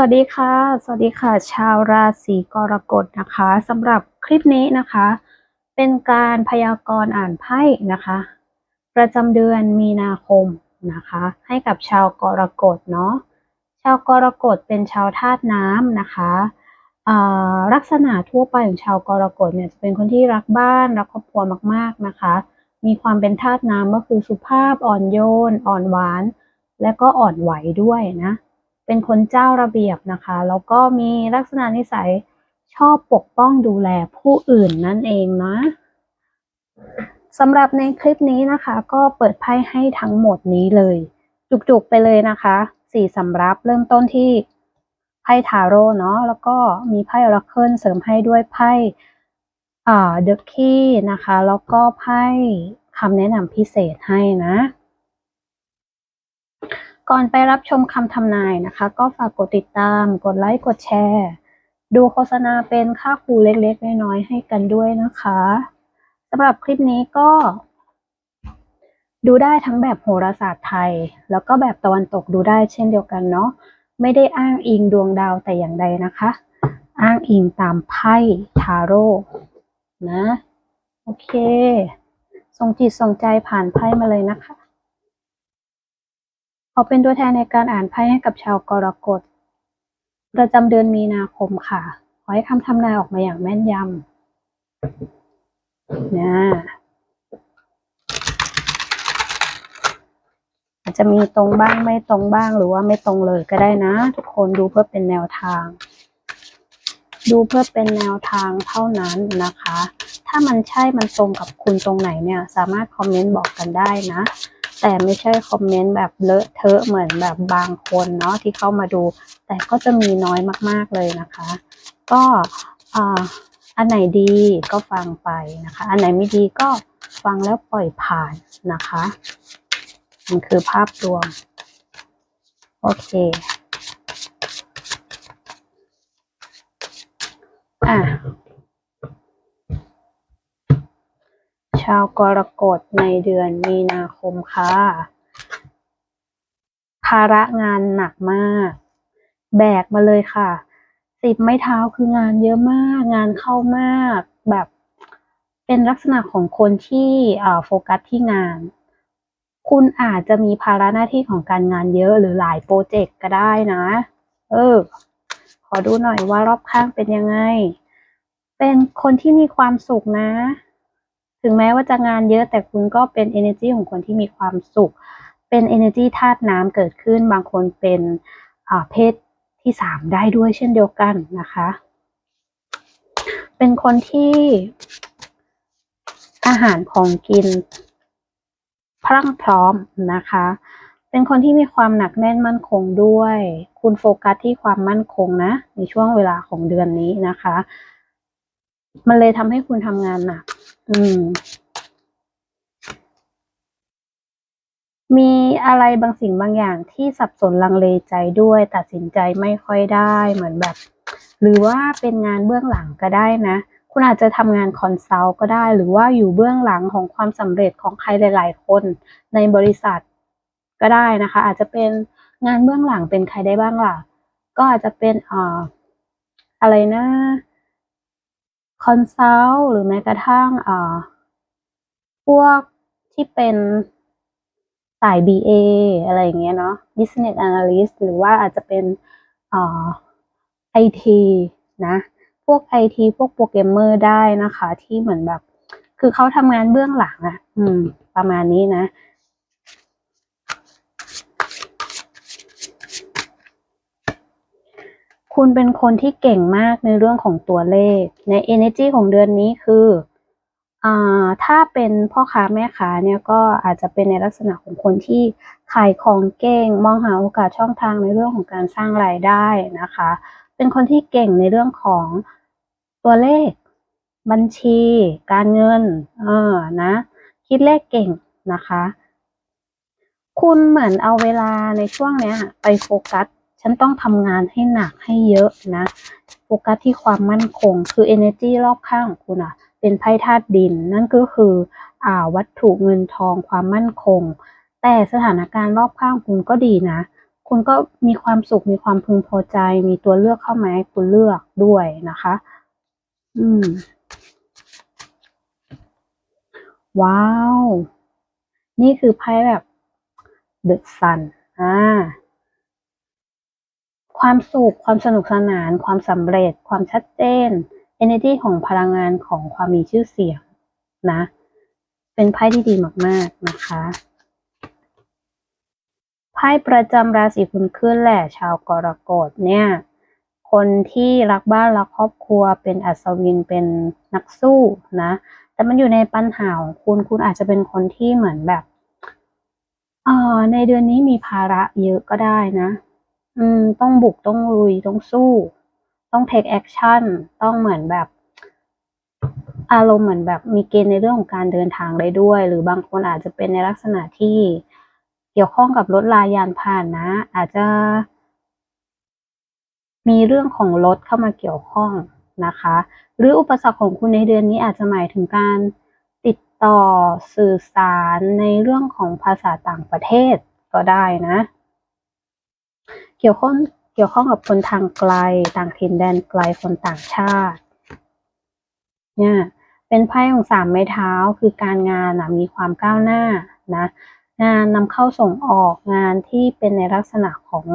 วัสดีค่ะ สวัสดีค่ะ ชาวราศีกรกฎนะคะสำหรับคลิปนี้นะคะ เป็นการพยากรณ์อ่านไพ่นะคะ ประจำเดือนมีนาคมนะคะ ให้กับชาวกรกฎเนาะชาวกรกฎเป็นชาวธาตุน้ำนะคะอ่าลักษณะทั่วไปของชาวกรกฎเนี่ยจะเป็นคนที่รักบ้านรักครอบครัวมากๆนะคะ มีความเป็นธาตุน้ำก็คือสุภาพอ่อนโยน อ่อนหวาน และก็อ่อนไหวด้วยนะ เป็นคนเจ้าระเบียบนะคะ แล้วก็มีลักษณะนิสัยชอบปกป้องดูแลผู้อื่นนั่นเองนะสำหรับในคลิปนี้นะคะ ก็เปิดไพ่ให้ทั้งหมดนี้เลย จุกๆไปเลยนะคะสี่สำรับเริ่มต้นที่ไพ่ทาโร่เนาะแล้วก็มีไพ่ออราเคิลเสริมให้ด้วยไพ่อ่าเดอะคีนะคะ แล้วก็ไพ่คำแนะนำพิเศษให้นะ ก่อนไปรับชมคำทำนายนะคะ ก็ฝากกดติดตาม กดไลค์ กดแชร์ ดูโฆษณาเป็นค่าครูเล็กๆ น้อยๆ ให้กันด้วยนะคะสำหรับคลิปนี้ก็ ดูได้ทั้งแบบโหราศาสตร์ไทย แล้วก็แบบตะวันตกดูได้เช่นเดียวกันเนาะ ไม่ได้อ้างอิงดวงดาวแต่อย่างใดนะคะ อ้างอิงตามไพ่ทาโร่นะ โอเค ส่งจิตส่งใจผ่านไพ่มาเลยนะคะ ขอเป็นตัวแทนในการอ่านไพ่ให้กับชาวกรกฎ ประจำเดือนมีนาคมค่ะ ขอให้คำทำนายออกมาอย่างแม่นยำนะอาจจะมีตรงบ้างไม่ตรงบ้างหรือว่าไม่ตรงเลยก็ได้นะ ทุกคนดูเพื่อเป็นแนวทาง ดูเพื่อเป็นแนวทางเท่านั้นนะคะ ถ้ามันใช่มันตรงกับคุณตรงไหนเนี่ย สามารถคอมเมนต์บอกกันได้นะ แต่ไม่ใช่คอมเมนต์แบบเลอะเทอะเหมือนแบบบางคนเนาะที่เข้ามาดู แต่ก็จะมีน้อยมาก ๆเลยนะคะ ก็อ่าอันไหนดีก็ฟังไปนะคะ อันไหนไม่ดีก็ฟังแล้วปล่อยผ่านนะคะมันคือภาพรวม โอเคอะาวกรกฎในเดือนมีนาคมค่ะ ภาระงานหนักมาก แบกมาเลยค่ะสิบไม้เท้าคืองานเยอะมาก งานเข้ามากแบบ เป็นลักษณะของคนที่โฟกัสที่งาน คุณอาจจะมีภาระหน้าที่ของการงานเยอะหรือหลายโปรเจกต์ก็ได้นะ เออ ขอดูหน่อยว่ารอบข้างเป็นยังไง เป็นคนที่มีความสุขนะ ถึงแม้ว่าจะงานเยอะแต่คุณก็เป็น energy ของคนที่มีความสุข เป็น energy ธาตุน้ำเกิดขึ้น บางคนเป็นเพศที่สามได้ด้วยเช่นเดียวกันนะคะ เป็นคนที่อาหารของกินพรั่งพร้อมนะคะ เป็นคนที่มีความหนักแน่นมั่นคงด้วย คุณโฟกัสที่ความมั่นคงนะ ในช่วงเวลาของเดือนนี้นะคะ มันเลยทำให้คุณทำงานหนัก อืม มีอะไรบางสิ่งบางอย่างที่สับสนลังเลใจด้วย ตัดสินใจไม่ค่อยได้เหมือนแบบ หรือว่าเป็นงานเบื้องหลังก็ได้นะ คุณอาจจะทำงานคอนซัลท์ก็ได้ หรือว่าอยู่เบื้องหลังของความสำเร็จของใครหลาย ๆ คนในบริษัทก็ได้นะคะ อาจจะเป็นงานเบื้องหลังเป็นใครได้บ้างล่ะ ก็อาจจะเป็นอ่ออะไรนะ คอนซัลท์หรือแม้กระทั่งเอ่อพวกที่เป็นสาย BA อะไรอย่างเงี้ยเนาะ Business Analyst หรือว่าอาจจะเป็นเอ่อ IT นะพวก IT พวกโปรแกรมเมอร์ได้นะคะ ที่เหมือนแบบ คือเขาทำงานเบื้องหลังอะอืม ประมาณนี้นะ คุณเป็นคนที่เก่งมากในเรื่องของตัวเลข ใน energy ของเดือนนี้คืออ่าถ้าเป็นพ่อค้าแม่ค้าเนี่ยก็อาจจะเป็นในลักษณะของคนที่ขายของเก่ง มองหาโอกาสช่องทางในเรื่องของการสร้างรายได้นะคะ เป็นคนที่เก่งในเรื่องของตัวเลข บัญชี การเงิน เออนะ คิดเลขเก่งนะคะ คุณเหมือนเอาเวลาในช่วงเนี้ย ไปโฟกัส ฉันต้องทำงานให้หนักให้เยอะนะ โฟกัสที่ความมั่นคง คือ energy รอบข้างของคุณอะเป็นไพ่ธาตุดิน นั่นก็คืออ่าวัตถุเงินทองความมั่นคง แต่สถานการณ์รอบข้างคุณก็ดีนะ คุณก็มีความสุขมีความพึงพอใจ มีตัวเลือกเข้ามาให้คุณเลือกด้วยนะคะ อืม ว้าว นี่คือไพ่แบบ The Sun อ่า ความสุข ความสนุกสนาน ความสำเร็จ ความชัดเจน energy ของพลังงานของความมีชื่อเสียงนะ เป็นไพ่ที่ดีมาก ๆ นะคะไพ่ประจำราศีคุณขึ้นแหละชาวกรกฎเนี่ย คนที่รักบ้านรักครอบครัว เป็นอัศวินเป็นนักสู้นะ แต่มันอยู่ในปัญหาของคุณคุณอาจจะเป็นคนที่เหมือนแบบเอ่อในเดือนนี้มีภาระเยอะก็ได้นะ อืม ต้องบุกต้องลุยต้องสู้ ต้อง take action ต้องเหมือนแบบ อารมณ์เหมือนแบบมีเกณฑ์ในเรื่องของการเดินทางได้ด้วย หรือบางคนอาจจะเป็นในลักษณะที่เกี่ยวข้องกับรถลายานผ่านนะ อาจจะ มีเรื่องของรถเข้ามาเกี่ยวข้องนะคะ หรืออุปสรรคของคุณในเดือนนี้อาจจะหมายถึงการติดต่อสื่อสารในเรื่องของภาษาต่างประเทศก็ได้นะ เกี่ยวข้องเกี่ยวข้องกับคนทางไกล ต่างถิ่นแดนไกลคนต่างชาติ เนี่ยเป็นไพ่ของสามไม้เท้าคือการงานนะมีความก้าวหน้านะงานนำเข้าส่งออกงานที่เป็นในลักษณะของ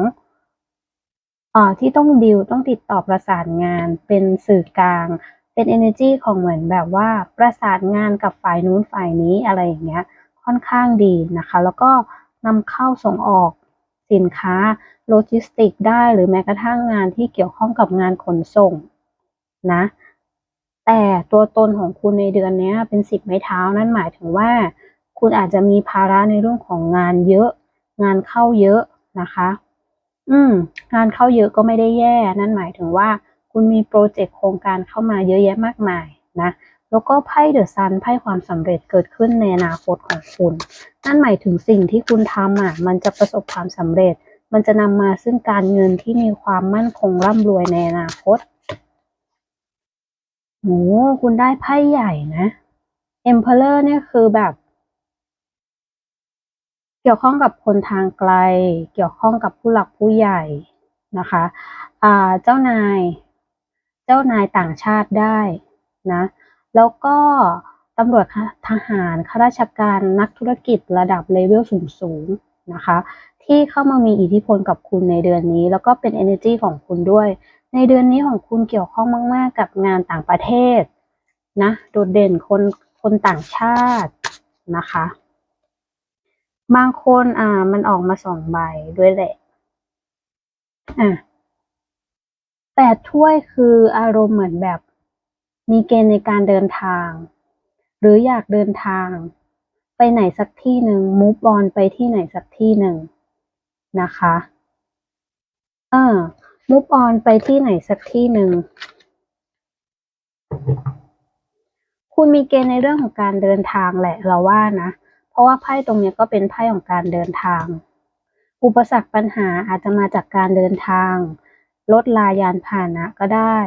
อที่ต้องดิวต้องติดต่อประสานงานเป็นสื่อกลาง เป็น energy ของเหมือนแบบว่าประสานงานกับฝ่ายนู้นฝ่ายนี้อะไรอย่างเงี้ยค่อนข้างดีนะคะ แล้วก็นำเข้าส่งออกสินค้า โลจิสติกได้หรือแม้กระทั่งงานที่เกี่ยวข้องกับงานขนส่งนะแต่ตัวตนของคุณในเดือนนี้เป็นสิบไม้เท้านั่นหมายถึงว่า คุณอาจจะมีภาระในเรื่องของงานเยอะ งานเข้าเยอะนะคะ อืม งานเข้าเยอะก็ไม่ได้แย่ นั่นหมายถึงว่า คุณมีโปรเจกต์โครงการเข้ามาเยอะแยะมากมายนะแล้วก็ไพ่เดอะซันไพ่ความสำเร็จเกิดขึ้นในอนาคตของคุณ นั่นหมายถึงสิ่งที่คุณทำอะมันจะประสบความสำเร็จ มันจะนำมาซึ่งการเงินที่มีความมั่นคงร่ำรวยในอนาคตโอ้คุณได้ไพ่ใหญ่นะ Emperor เนี่ยคือแบบ เกี่ยวข้องกับคนทางไกล เกี่ยวข้องกับผู้หลักผู้ใหญ่นะคะอ่าเจ้านาย เจ้านายต่างชาติได้นะ แล้วก็ตำรวจทหารข้าราชการนักธุรกิจระดับเลเวลสูงๆนะคะ ที่เข้ามามีอิทธิพลกับคุณในเดือนนี้ แล้วก็เป็น energy ของคุณด้วย ในเดือนนี้ของคุณเกี่ยวข้องมาก ๆ กับงานต่างประเทศนะโดดเด่นคนคนต่างชาตินะคะ บางคนอ่ามันออกมาสองใบด้วยแหละอะแปดถ้วยคืออารมณ์เหมือนแบบ มีเกณฑ์ในการเดินทาง หรืออยากเดินทาง ไปไหนสักที่หนึ่งมูฟบอลไปที่ไหนสักที่หนึ่ง นะคะเออมูฟออนไปที่ไหนสักที่หนึ่ง คุณมีเกณฑ์ในเรื่องของการเดินทางแหละเราว่านะ เพราะว่าไพ่ตรงนี้ก็เป็นไพ่ของการเดินทาง อุปสรรคปัญหาอาจจะมาจากการเดินทาง ลดลายานพาหนะก็ได้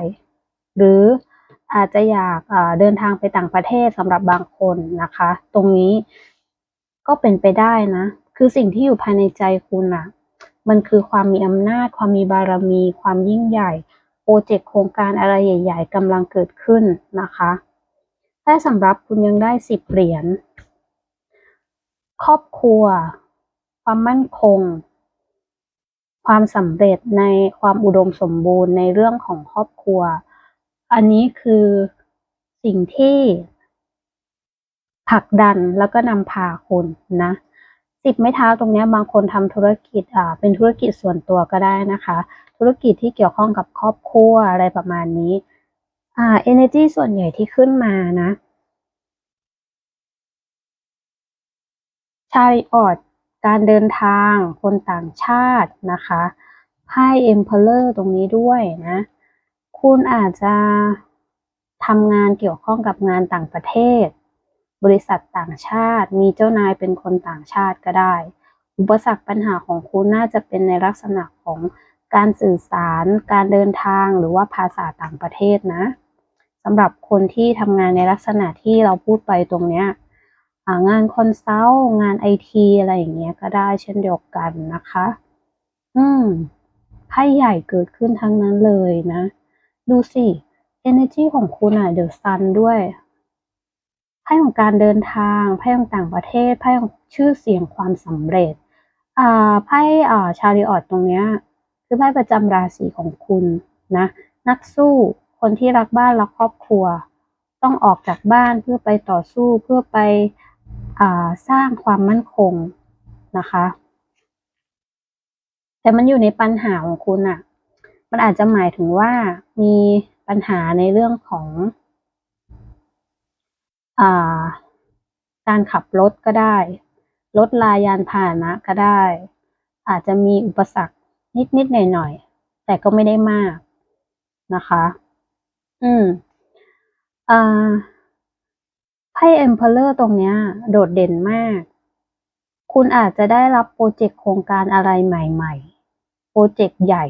หรืออาจจะอยากเดินทางไปต่างประเทศสำหรับบางคนนะคะ ตรงนี้ก็เป็นไปได้นะ คือสิ่งที่อยู่ภายในใจคุณอะมันคือความมีอำนาจ ความมีบารมี ความยิ่งใหญ่ โปรเจกต์โครงการอะไรใหญ่ ๆกำลังเกิดขึ้นนะคะแต่สำหรับคุณยังได้สิบเหรียญ ครอบครัว ความมั่นคง ความสำเร็จในความอุดมสมบูรณ์ในเรื่องของครอบครัว อันนี้คือสิ่งที่ผลักดันแล้วก็นำพาคุณนะ สิบไม้เท้าตรงนี้บางคนทำธุรกิจอ่าเป็นธุรกิจส่วนตัวก็ได้นะคะ ธุรกิจที่เกี่ยวข้องกับครอบครัวอะไรประมาณนี้อ่า energy ส่วนใหญ่ที่ขึ้นมานะชาริออดการเดินทางคนต่างชาตินะคะไพ่ Emperor ตรงนี้ด้วยนะ คุณอาจจะทำงานเกี่ยวข้องกับงานต่างประเทศ บริษัทต่างชาติ มีเจ้านายเป็นคนต่างชาติก็ได้ อุปสรรคปัญหาของคุณน่าจะเป็นในลักษณะของการสื่อสาร การเดินทางหรือว่าภาษาต่างประเทศนะสำหรับคนที่ทำงานในลักษณะที่เราพูดไปตรงเนี้ยงานคอนซัลท์งานไอทีอะไรอย่างเงี้ยก็ได้เช่นเดียวกันนะคะ อืมไพ่ใหญ่เกิดขึ้นทั้งนั้นเลยนะ ดูสิ energy ของคุณอะ the sun ด้วย ไพ่ของการเดินทางไพ่ของต่างประเทศไพ่ของชื่อเสียงความสำเร็จอ่าไพ่อ่าชาริออตตรงเนี้ยคือไพ่ประจำราศีของคุณนะนักสู้คนที่รักบ้านรักครอบครัว ต้องออกจากบ้านเพื่อไปต่อสู้เพื่อไปอ่าสร้างความมั่นคงนะคะ แต่มันอยู่ในปัญหาของคุณอะมันอาจจะหมายถึงว่ามีปัญหาในเรื่องของ การขับรถก็ได้รถลายานพาหนะก็ได้ อาจจะมีอุปสรรคนิดๆหน่อยๆแต่ก็ไม่ได้มากนะคะ อืมอ่าไพ่ Emperor ตรงเนี้ย โดดเด่นมาก คุณอาจจะได้รับโปรเจกต์โครงการอะไรใหม่ ๆ โปรเจกต์ใหญ่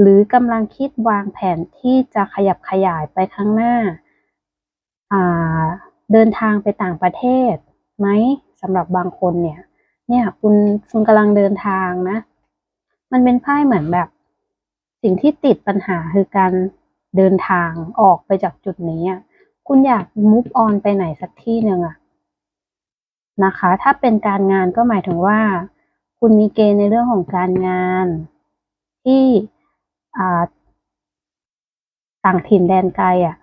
หรือกำลังคิดวางแผนที่จะขยับขยายไปข้างหน้า เดินทางไปต่างประเทศไหมสำหรับบางคนเนี่ย เนี่ยคุณคุณกำลังเดินทางนะ มันเป็นไพ่เหมือนแบบ สิ่งที่ติดปัญหาคือการเดินทางออกไปจากจุดนี้คุณอยาก move on ไปไหนสักที่หนึ่งอะนะคะ ถ้าเป็นการงานก็หมายถึงว่า คุณมีเกณฑ์ในเรื่องของการงาน ที่ต่างถิ่นแดนไกลอะ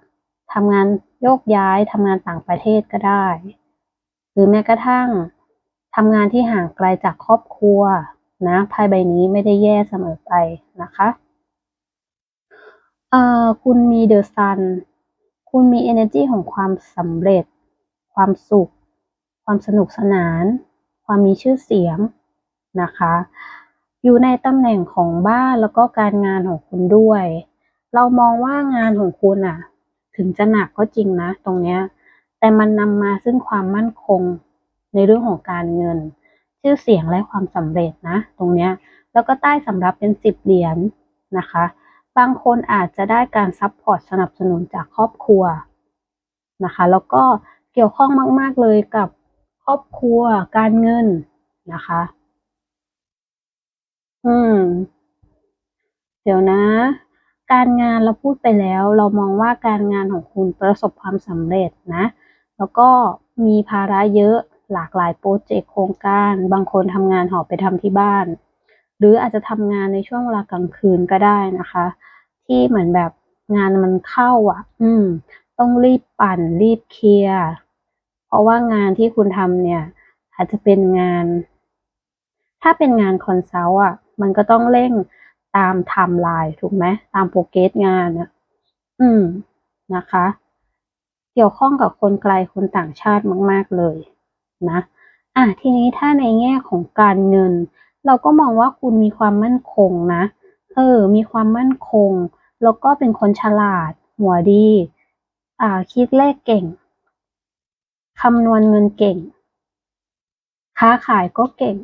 ทำงานโยกย้ายทำงานต่างประเทศก็ได้ หรือแม้กระทั่งทำงานที่ห่างไกลจากครอบครัวนะไพ่ใบนี้ไม่ได้แย่เสมอไปนะคะเอ่อคุณมีเดอะซัน คุณมี energy ของความสำเร็จ ความสุข ความสนุกสนาน ความมีชื่อเสียงนะคะ อยู่ในตำแหน่งของบ้านแล้วก็การงานของคุณด้วย เรามองว่างานของคุณอะ ถึงจะหนักก็จริงนะ ตรงเนี้ย แต่มันนำมาซึ่งความมั่นคงในเรื่องของการเงิน ชื่อเสียงและความสำเร็จนะ ตรงเนี้ย แล้วก็ใต้สำรับเป็นสิบเหรียญนะคะ บางคนอาจจะได้การซัพพอร์ตสนับสนุนจากครอบครัวนะคะ แล้วก็เกี่ยวข้องมาก ๆ เลยกับครอบครัวการเงินนะคะ อืม เดี๋ยวนะ การงานเราพูดไปแล้ว เรามองว่าการงานของคุณประสบความสำเร็จนะ แล้วก็มีภาระเยอะหลากหลายโปรเจกต์โครงการ บางคนทำงานหอบไปทำที่บ้าน หรืออาจจะทำงานในช่วงเวลากลางคืนก็ได้นะคะ ที่เหมือนแบบงานมันเข้าอะ อืม ต้องรีบปั่นรีบเคลียร์ เพราะว่างานที่คุณทำเนี่ย อาจจะเป็นงาน ถ้าเป็นงานคอนซัลท์อะ มันก็ต้องเร่ง ตามไทม์ไลน์ถูกไหมตามโปรเกรสงานอะอืมนะคะ เกี่ยวข้องกับคนไกลคนต่างชาติมาก ๆเลยนะอะทีนี้ถ้าในแง่ของการเงิน เราก็มองว่าคุณมีความมั่นคงนะเออมีความมั่นคง แล้วก็เป็นคนฉลาด หัวดี อ่า คิดเลขเก่งคำนวณเงินเก่ง ค้าขายก็เก่ง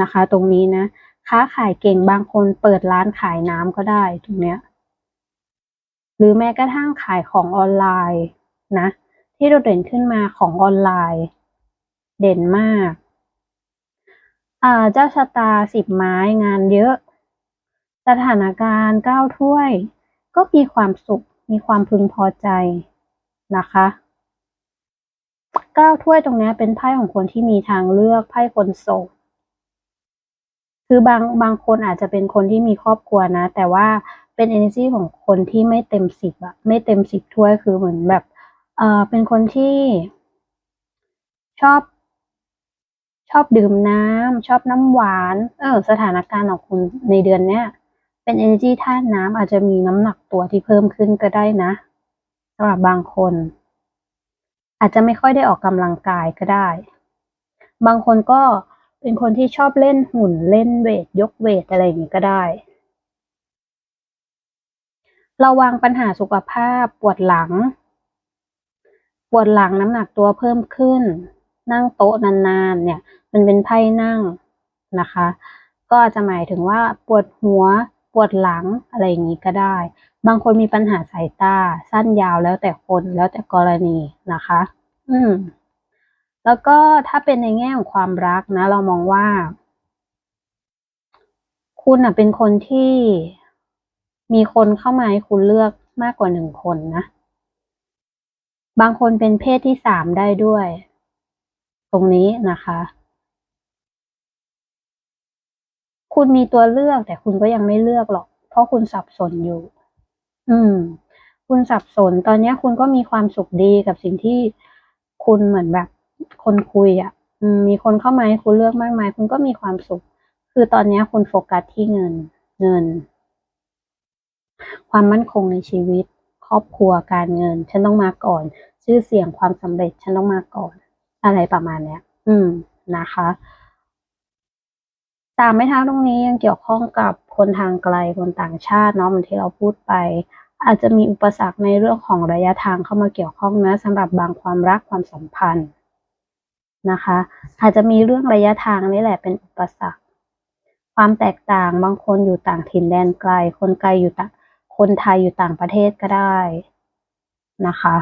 นะคะ ตรงนี้นะ ค้าขายเก่งบางคนเปิดร้านขายน้ำก็ได้ตรงเนี้ย หรือแม้กระทั่งขายของออนไลน์นะ ที่โดดเด่นขึ้นมาของออนไลน์ เด่นมากอ่าเจ้าชะตาสิบไม้งานเยอะ สถานการณ์เก้าถ้วย ก็มีความสุขมีความพึงพอใจนะคะเก้าถ้วยตรงนี้เป็นไพ่ของคนที่มีทางเลือกไพ่คนโสด คือบางบางคนอาจจะเป็นคนที่มีครอบครัวนะ แต่ว่าเป็น energy ของคนที่ไม่เต็มสิบอะไม่เต็มสิบถ้วยคือเหมือนแบบเออเป็นคนที่ชอบชอบดื่มน้ำชอบน้ำหวาน เออ สถานการณ์ของคุณในเดือนเนี้ย เป็น energy ธาตุน้ำอาจจะมีน้ำหนักตัวที่เพิ่มขึ้นก็ได้นะสำหรับบางคน อาจจะไม่ค่อยได้ออกกำลังกายก็ได้ บางคนก็ เป็นคนที่ชอบเล่นหุ่นเล่นเวท ยกเวท อะไรอย่างนี้ก็ได้ ระวังปัญหาสุขภาพปวดหลัง ปวดหลังน้ำหนักตัวเพิ่มขึ้น นั่งโต๊ะนานๆ เนี่ย มันเป็นไพ่นั่งนะคะ ก็จจะหมายถึงว่าปวดหัวปวดหลังอะไรอย่างนี้ก็ได้ บางคนมีปัญหาสายตา สั้นยาวแล้วแต่คนแล้วแต่กรณีนะคะ อืม แล้วก็ถ้าเป็นในแง่ของความรักนะ เรามองว่า คุณอะเป็นคนที่มีคนเข้ามาให้คุณเลือกมากกว่าหนึ่งคนนะ บางคนเป็นเพศที่สามได้ด้วย ตรงนี้นะคะ คุณมีตัวเลือกแต่คุณก็ยังไม่เลือกหรอก เพราะคุณสับสนอยู่ อืม คุณสับสนตอนนี้คุณก็มีความสุขดีกับสิ่งที่คุณเหมือนแบบ คนคุยอะ่ะมีคนเข้ามาให้คุณเลือกมากมาย คุณก็มีความสุข คือตอนนี้คุณโฟกัสที่เงิน เงิน ความมั่นคงในชีวิต ครอบครัวการเงิน ฉันต้องมาก่อน ชื่อเสียงความสำเร็จ ฉันต้องมาก่อน อะไรประมาณเนี้ย อืมนะคะสามไม้เท้าตรงนี้ยังเกี่ยวข้องกับคนทางไกลคนต่างชาติเนาะเหมือนที่เราพูดไป อาจจะมีอุปสรรคในเรื่องของระยะทางเข้ามาเกี่ยวข้องนะสำหรับบางความรักความสัมพันธ์ นะคะ อาจจะมีเรื่องระยะทางนี่แหละเป็นอุปสรรค ความแตกต่างบางคนอยู่ต่างถิ่นแดนไกล คนไกลอยู่ต่างคนไทยอยู่ต่างประเทศก็ได้นะคะ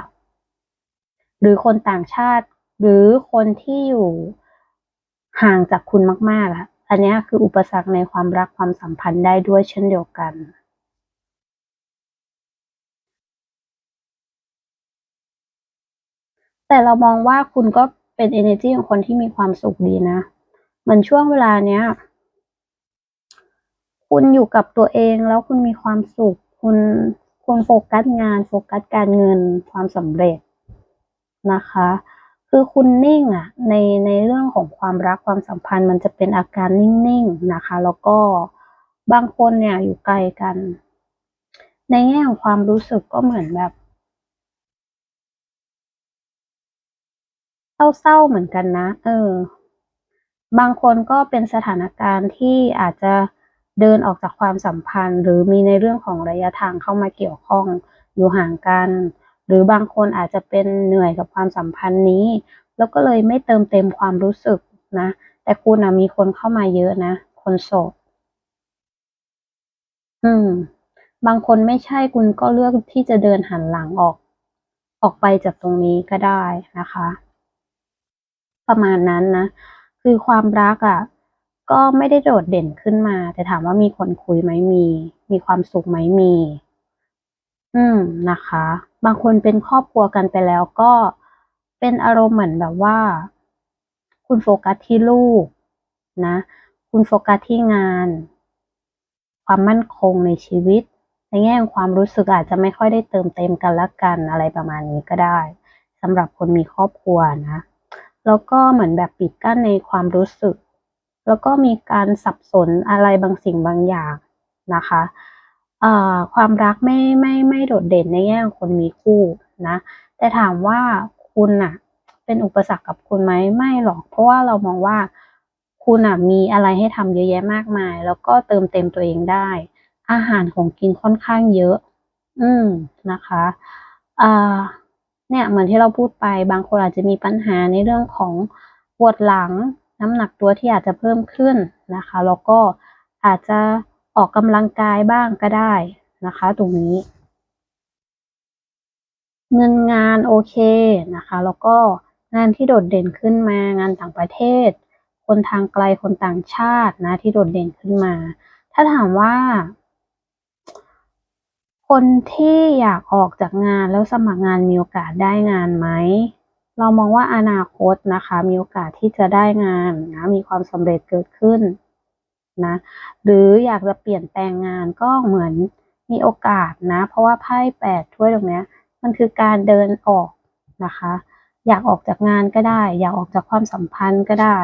หรือคนต่างชาติ หรือคนที่อยู่ห่างจากคุณมาก ๆอะอันนี้คืออุปสรรคในความรักความสัมพันธ์ได้ด้วยเช่นเดียวกันแต่เรามองว่าคุณก็ เป็น energy ของคนที่มีความสุขดีนะเหมือนช่วงเวลาเนี้ย คุณอยู่กับตัวเองแล้วคุณมีความสุข คุณคุณโฟกัสงาน โฟกัสการเงินความสำเร็จนะคะ คือคุณนิ่งอะในในเรื่องของความรักความสัมพันธ์ มันจะเป็นอาการนิ่งๆนะคะ แล้วก็บางคนเนี่ยอยู่ไกลกัน ในแง่ของความรู้สึกก็เหมือนแบบ เศร้าๆเหมือนกันนะ เออ บางคนก็เป็นสถานการณ์ที่อาจจะเดินออกจากความสัมพันธ์ หรือมีในเรื่องของระยะทางเข้ามาเกี่ยวข้องอยู่ห่างกัน หรือบางคนอาจจะเป็นเหนื่อยกับความสัมพันธ์นี้ แล้วก็เลยไม่เติมเต็มความรู้สึกนะ แต่คุณนะมีคนเข้ามาเยอะนะ คนโสดอืม บางคนไม่ใช่คุณก็เลือกที่จะเดินหันหลังออก ออกไปจากตรงนี้ก็ได้นะคะ ประมาณนั้นนะ คือความรักอะ่ะ ก็ไม่ได้โดดเด่นขึ้นมา แต่ถามว่ามีคนคุยไหมมี มีความสุขไหมมี อืมนะคะ บางคนเป็นครอบครัวกันไปแล้วก็เป็นอารมณ์เหมือนแบบว่า คุณโฟกัสที่ลูกนะ คุณโฟกัสที่งาน ความมั่นคงในชีวิต ในแง่ของความรู้สึกอาจจะไม่ค่อยได้เติมเต็มกันละกันอะไรประมาณนี้ก็ได้สำหรับคนมีครอบครัวนะ แล้วก็เหมือนแบบปิดกั้นในความรู้สึก แล้วก็มีการสับสนอะไรบางสิ่งบางอย่างนะคะความรักไม่ไม่ไม่โดดเด่นในแง่ของคนมีคู่นะ แต่ถามว่าคุณอะเป็นอุปสรรคกับคุณไหมไม่หรอก เพราะว่าเรามองว่าคุณอะมีอะไรให้ทำเยอะแยะมากมาย แล้วก็เติมเต็มตัวเองได้ อาหารของกินค่อนข้างเยอะ อืมนะคะอ่า เนี่ยเหมือนที่เราพูดไปบางคนอาจจะมีปัญหาในเรื่องของปวดหลัง น้ำหนักตัวที่อาจจะเพิ่มขึ้นนะคะแล้วก็อาจจะออกกำลังกายบ้างก็ได้นะคะ ตรงนี้ เงินงานโอเคนะคะ แล้วก็งานที่โดดเด่นขึ้นมางานต่างประเทศ คนทางไกลคนต่างชาตินะที่โดดเด่นขึ้นมา ถ้าถามว่า คนที่อยากออกจากงานแล้วสมัครงานมีโอกาสได้งานไหม เรามองว่าอนาคตนะคะ มีโอกาสที่จะได้งานนะมีความสำเร็จเกิดขึ้นนะหรืออยากจะเปลี่ยนแปลงงานก็เหมือนมีโอกาสนะ เพราะว่าไพ่แปดถ้วยตรงนี้มันคือการเดินออกนะคะ อยากออกจากงานก็ได้ อยากออกจากความสัมพันธ์ก็ได้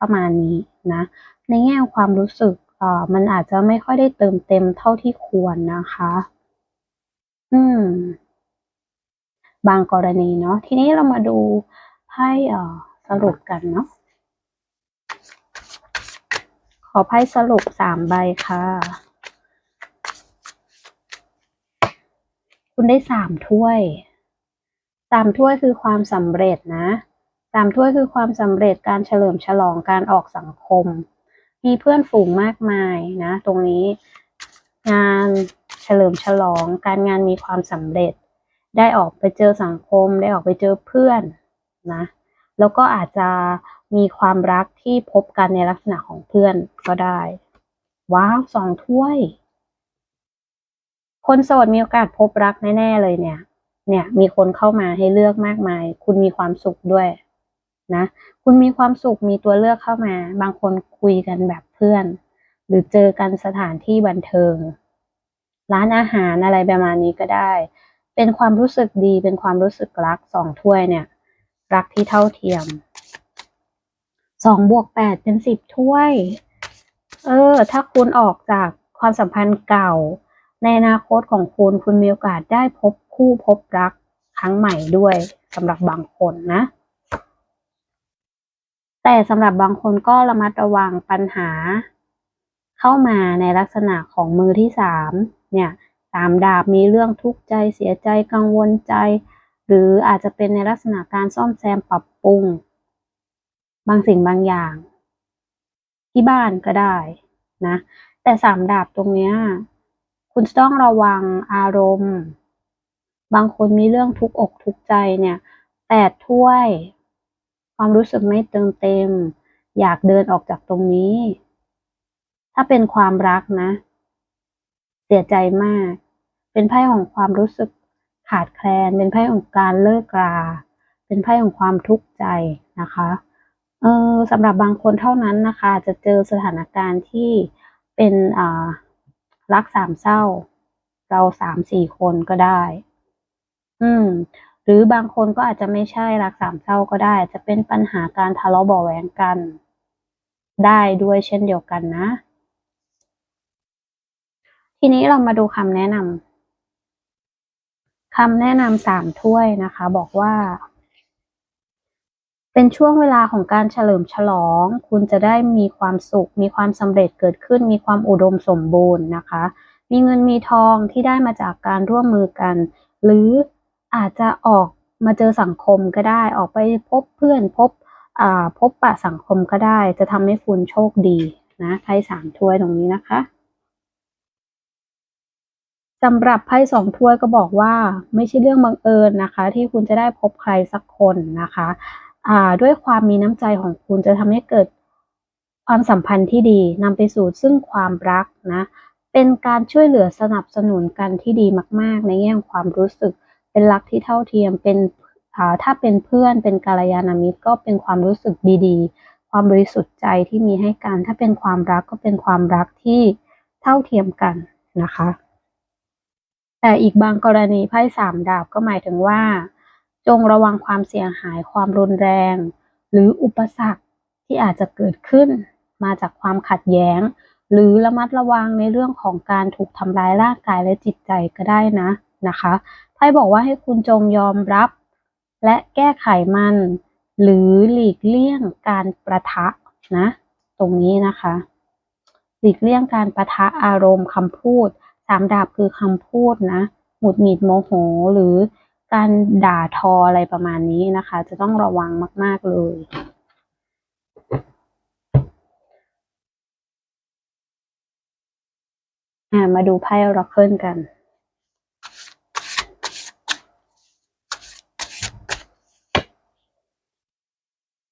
ประมาณนี้นะในแง่ความรู้สึกเออมันอาจจะไม่ค่อยได้เติมเต็มเท่าที่ควรนะคะ อืม บางกรณีเนาะทีนี้เรามาดูไพ่เอ่อสรุปกันเนาะขอไพ่สรุปสามใบค่ะ คุณได้สามถ้วยสามถ้วยคือความสำเร็จนะสามถ้วยคือความสำเร็จการเฉลิมฉลองการออกสังคม มีเพื่อนฝูงมากมายนะ ตรงนี้ งาน เฉลิมฉลอง การงานมีความสำเร็จ ได้ออกไปเจอสังคม ได้ออกไปเจอเพื่อนนะ แล้วก็อาจจะมีความรักที่พบกันในลักษณะของเพื่อนก็ได้ ว้าวสองถ้วย คนโสดมีโอกาสพบรักแน่ๆเลยเนี่ย เนี่ยมีคนเข้ามาให้เลือกมากมาย คุณมีความสุขด้วยนะ คุณมีความสุขมีตัวเลือกเข้ามา บางคนคุยกันแบบเพื่อน หรือเจอกันสถานที่บันเทิง ร้านอาหารอะไรประมาณนี้ก็ได้ เป็นความรู้สึกดี เป็นความรู้สึกรักสองถ้วยเนี่ย รักที่เท่าเทียมสองบวกแปดเป็นสิบถ้วย เออ ถ้าคุณออกจากความสัมพันธ์เก่า ในอนาคตของคุณคุณมีโอกาสได้พบคู่พบรักครั้งใหม่ด้วยสำหรับบางคนนะ แต่สำหรับบางคนก็ระมัดระวังปัญหา เข้ามาในลักษณะของมือที่สาม เนี่ยสามดาบมีเรื่องทุกข์ใจเสียใจกังวลใจ หรืออาจจะเป็นในลักษณะการซ่อมแซมปรับปรุง บางสิ่งบางอย่าง ที่บ้านก็ได้นะแต่สามดาบตรงเนี้ยคุณจะต้องระวังอารมณ์ บางคนมีเรื่องทุกข์อกทุกข์ใจเนี่ยแปดถ้วย ความรู้สึกไม่เติมเต็ม อยากเดินออกจากตรงนี้ ถ้าเป็นความรักนะ เสียใจมาก เป็นไพ่ของความรู้สึกขาดแคลน เป็นไพ่ของการเลิกรา เป็นไพ่ของความทุกข์ใจนะคะ เออสำหรับบางคนเท่านั้นนะคะ จะเจอสถานการณ์ที่เป็นอ่ารักสามเศร้า เราสามสี่คนก็ได้ อืม หรือบางคนก็อาจจะไม่ใช่รักสามเศร้าก็ได้ จะเป็นปัญหาการทะเลาะเบาแหวงกัน ได้ด้วยเช่นเดียวกันนะ ทีนี้เรามาดูคำแนะนำคำแนะนำสามถ้วยนะคะ บอกว่า เป็นช่วงเวลาของการเฉลิมฉลอง คุณจะได้มีความสุข มีความสำเร็จเกิดขึ้น มีความอุดมสมบูรณ์นะคะ มีเงินมีทองที่ได้มาจากการร่วมมือกัน หรืออาจจะออกมาเจอสังคมก็ได้ ออกไปพบเพื่อนพบอ่าพบปะสังคมก็ได้ จะทำให้คุณโชคดีนะไพ่สามถ้วยตรงนี้นะคะ สำหรับไพ่สองถ้วยก็บอกว่าไม่ใช่เรื่องบังเอิญนะคะ ที่คุณจะได้พบใครสักคนนะคะอ่าด้วยความมีน้ำใจของคุณจะทำให้เกิดความสัมพันธ์ที่ดีนำไปสู่ซึ่งความรักนะเป็นการช่วยเหลือสนับสนุนกันที่ดีมาก ๆ ในแง่ของความรู้สึก เป็นรักที่เท่าเทียมเป็นถ้าเป็นเพื่อนเป็นกัลยาณมิตรก็เป็นความรู้สึกดีๆ ความบริสุทธิ์ใจที่มีให้กัน ถ้าเป็นความรักก็เป็นความรักที่เท่าเทียมกันนะคะ แต่อีกบางกรณีไพ่สามดาบก็หมายถึงว่า จงระวังความเสียหายความรุนแรง หรืออุปสรรคที่อาจจะเกิดขึ้น มาจากความขัดแย้ง หรือระมัดระวังในเรื่องของการถูกทำร้ายร่างกายและจิตใจก็ได้นะนะคะไพ่บอกว่าให้คุณจงยอมรับ และแก้ไขมัน หรือหลีกเลี่ยงการประทะนะ ตรงนี้นะคะ หลีกเลี่ยงการประทะอารมณ์คำพูด สามดาบคือคำพูดนะหงุดหงิดโมโหหรือการด่าทออะไรประมาณนี้นะคะ จะต้องระวังมาก ๆ เลย มาดูไพ่อราเคิลกัน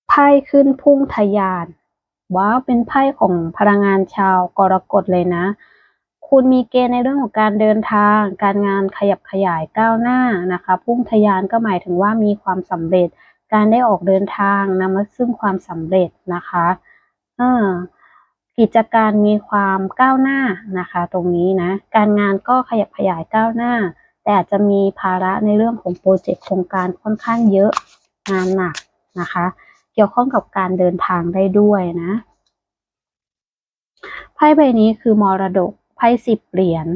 ไพ่ขึ้นพุ่งทะยาน ว้าว เป็นไพ่ของพลังงานชาวกรกฎเลยนะ คุณมีเกณฑ์ในเรื่องของการเดินทาง การงานขยับขยายก้าวหน้านะคะพุ่งทะยานก็หมายถึงว่ามีความสำเร็จ การได้ออกเดินทางนำมาซึ่งความสำเร็จนะคะกิจการมีความก้าวหน้านะคะ ตรงนี้นะ การงานก็ขยับขยายก้าวหน้า แต่อาจจะมีภาระในเรื่องของโปรเจกต์โครงการค่อนข้างเยอะงานหนักนะคะ เกี่ยวข้องกับการเดินทางได้ด้วยนะไพ่ใบนี้คือมรดก ไพ่สิบเหรียญ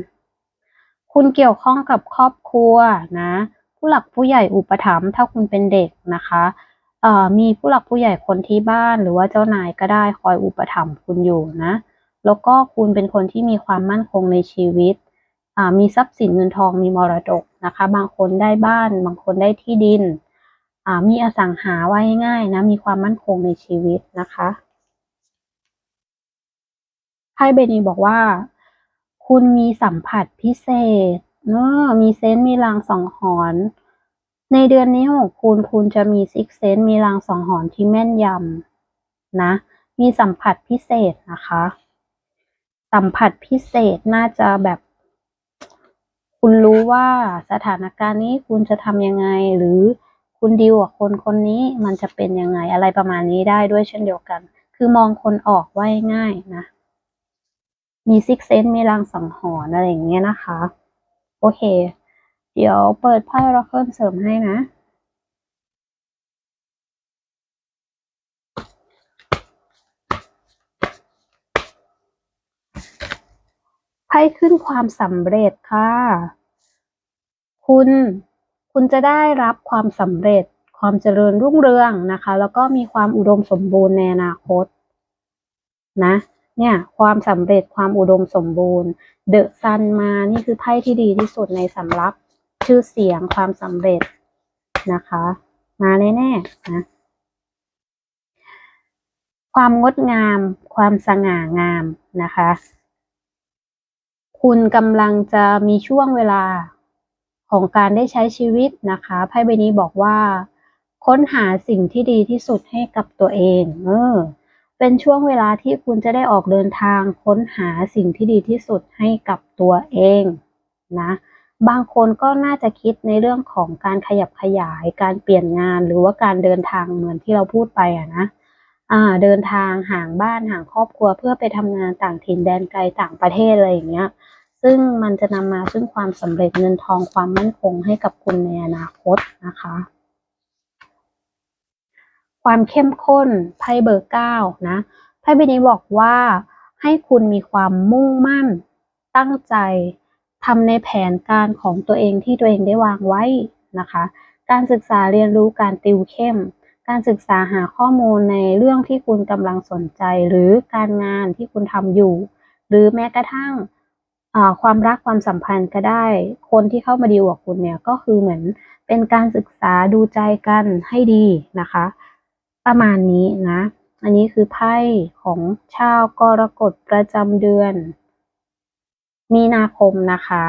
คุณเกี่ยวข้องกับครอบครัวนะ ผู้หลักผู้ใหญ่อุปถัมภ์ถ้าคุณเป็นเด็กนะคะเอ่อมีผู้หลักผู้ใหญ่คนที่บ้านหรือว่าเจ้านายก็ได้คอยอุปถัมภ์คุณอยู่นะ แล้วก็คุณเป็นคนที่มีความมั่นคงในชีวิตอ่ามีทรัพย์สินเงินทองมีมรดกนะคะ บางคนได้บ้าน บางคนได้ที่ดินอ่ามีอสังหาว่าง่ายนะ มีความมั่นคงในชีวิตนะคะไพ่เบนีบอกว่า คุณมีสัมผัสพิเศษเนอมีเซนต์มีลางสองหอนในเดือนนี้ของคุณคุณจะมีซิกเซนต์มีลางสองหอนที่แม่นยำนะ มีสัมผัสพิเศษนะคะ สัมผัสพิเศษน่าจะแบบ คุณรู้ว่าสถานการณ์นี้คุณจะทำยังไง หรือคุณดีลกับคนคนนี้มันจะเป็นยังไงอะไรประมาณนี้ได้ด้วยเช่นเดียวกัน คือมองคนออกว่าง่ายนะ มีซิกเซนมีรางสังหรณ์อะไรอย่างเงี้ยนะคะ โอเค เดี๋ยวเปิดไพ่ราเคิลเสริมให้นะไพ่ขึ้นความสำเร็จค่ะ คุณคุณจะได้รับความสำเร็จความเจริญรุ่งเรืองนะคะ แล้วก็มีความอุดมสมบูรณ์ในอนาคต นะ เนี่ย ความสำเร็จความอุดมสมบูรณ์ เดอะซันมานี่คือไพ่ที่ดีที่สุดในสำรับชื่อเสียงความสำเร็จนะคะ มาแน่ๆนะความงดงาม ความสง่างามนะคะ คุณกำลังจะมีช่วงเวลาของการได้ใช้ชีวิตนะคะไพ่ใบนี้บอกว่า ค้นหาสิ่งที่ดีที่สุดให้กับตัวเอง เออ เป็นช่วงเวลาที่คุณจะได้ออกเดินทางค้นหาสิ่งที่ดีที่สุดให้กับตัวเองนะ บางคนก็น่าจะคิดในเรื่องของการขยับขยาย การเปลี่ยนงานหรือว่าการเดินทางเหมือนที่เราพูดไปอะนะเดินทางห่างบ้านห่างครอบครัว เพื่อไปทำงานต่างถิ่นแดนไกลต่างประเทศอะไรอย่างเงี้ย ซึ่งมันจะนำมาซึ่งความสำเร็จเงินทองความมั่นคงให้กับคุณในอนาคตนะคะ ความเข้มข้นไพ่เบอร์เก้านะไพ่ใบนี้บอกว่าให้คุณมีความมุ่งมั่น ตั้งใจทำในแผนการของตัวเองที่ตัวเองได้วางไว้นะคะ การศึกษาเรียนรู้การติวเข้ม การศึกษาหาข้อมูลในเรื่องที่คุณกำลังสนใจ หรือการงานที่คุณทำอยู่ หรือแม้กระทั่งความรักความสัมพันธ์ก็ได้ คนที่เข้ามาดีลกับคุณเนี่ยก็คือเหมือนเป็นการศึกษาดูใจกันให้ดีนะคะ ประมาณนี้นะ อันนี้คือไพ่ของชาวกรกฎประจำเดือน มีนาคมนะคะ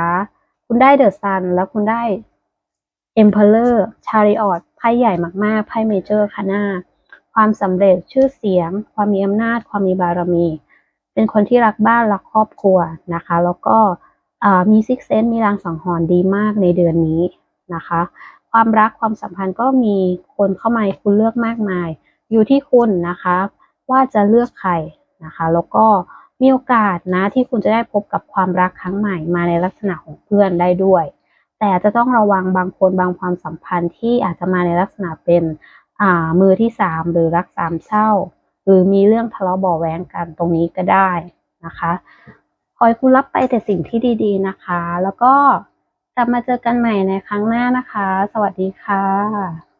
คุณได้เดอะซันแล้วคุณได้ Emperor Chariot ไพ่ใหญ่มากๆ ไพ่เมเจอร์คานาความสำเร็จชื่อเสียง ความมีอำนาจ ความมีบารมี เป็นคนที่รักบ้าน รักครอบครัวนะคะ แล้วก็มีซิกเซนมีรางสังหรณ์ดีมากในเดือนนี้นะคะ ความรักความสัมพันธ์ก็มีคนเข้ามาคุณเลือกมากมาย อยู่ที่คุณนะคะ ว่าจะเลือกใครนะคะ แล้วก็มีโอกาสนะที่คุณจะได้พบกับความรักครั้งใหม่มาในลักษณะของเพื่อนได้ด้วย แต่จะต้องระวังบางคนบางความสัมพันธ์ที่อาจจะมาในลักษณะเป็นมือที่สามหรือรักสามเศร้า หรือมีเรื่องทะเลาะเบาแวงกันตรงนี้ก็ได้นะคะคอยคุณรับไปแต่สิ่งที่ดี ๆนะคะ แล้วก็ กลับมาเจอกันใหม่ในครั้งหน้านะคะ สวัสดีค่ะ